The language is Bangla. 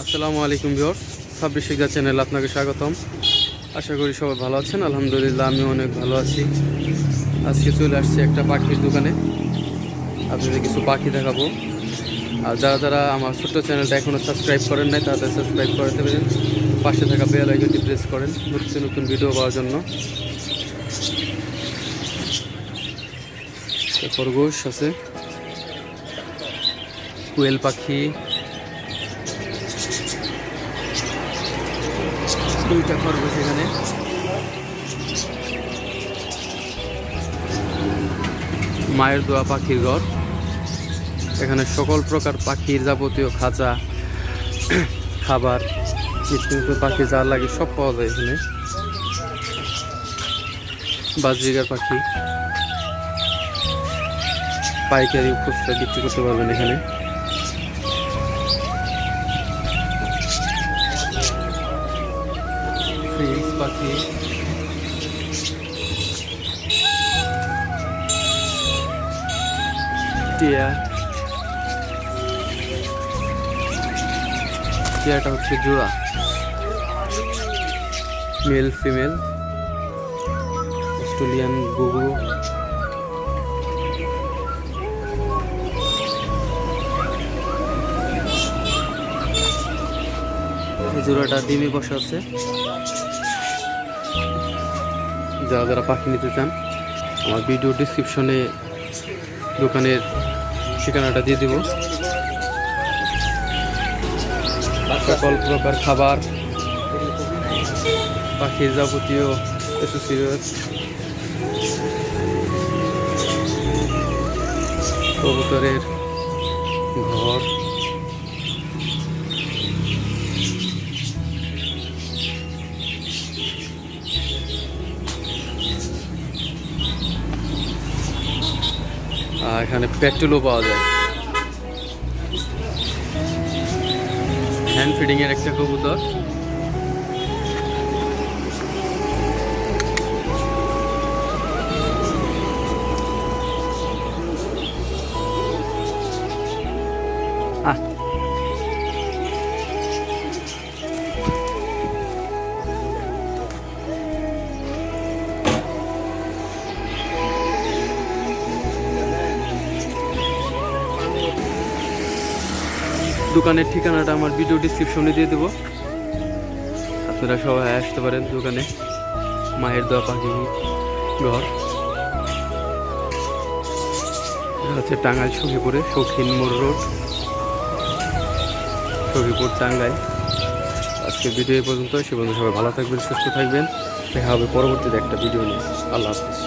আসসালামু আলাইকুম ভিওর ছাব্বিশ শিক্ষা চ্যানেল আপনাকে স্বাগতম। আশা করি সবাই ভালো আছেন, আলহামদুলিল্লাহ আমি অনেক ভালো আছি। আজকে চলে আসছি একটা পাখির দোকানে। আপনাদের কিছু পাখি দেখাবো। আর যারা যারা আমার ছোট্ট চ্যানেলটা এখনও সাবস্ক্রাইব করেন নাই, তাদের সাবস্ক্রাইব করতে পারেন পাশে থাকা বেল আইকনটি প্রেস করেন নতুন নতুন ভিডিও পাওয়ার জন্য। খরগোশ আছে। কোয়েল পাখি। দুইটা খরগোশ এখানে মায়ের দোয়া পাখির ঘর। এখানে সকল প্রকার পাখির যাবতীয় খাঁচা খাবার নতুন পাখি যা লাগে সব পাওয়া যায় এখানে। বাজরিগার পাখি। পাইকারি খুচরা বিক্রি করতে পারবেন এখানে। পাখি টিয়া টিয়াটা হচ্ছে জোড়া মেল ফিমেল অস্ট্রেলিয়ান গুগু জোড়াটা ডিমে বসে আছে। যারা যারা পাখি নিতে চান, আমার ভিডিও ডিসক্রিপশনে দোকানের ঠিকানাটা দিয়ে দিব। সকল প্রকার খাবার, পাখির যাবতীয় অ্যাসোসিয়েট কবুতরের ঘর। এখানে পেট্রোলও পাওয়া যায়। হ্যান্ড ফিডিংয়ের একটা কবুতর। দোকানের ঠিকানাটা আমার ভিডিও ডিসক্রিপশনে দিয়ে দেবো। আপনারা সবাই আসতে পারেন দোকানে। মায়ের দোয়া পাখি ঘর। হচ্ছে টাঙ্গাইল সখীপুরে শৌখিন মোড় রোড। সখীপুর টাঙ্গাইল। আজকে ভিডিও পর্যন্ত সে পর্যন্ত সবাই ভালো থাকবেন, সুস্থ থাকবেন। দেখা হবে পরবর্তীতে একটা ভিডিও নিয়ে। আল্লাহ হাফিজ।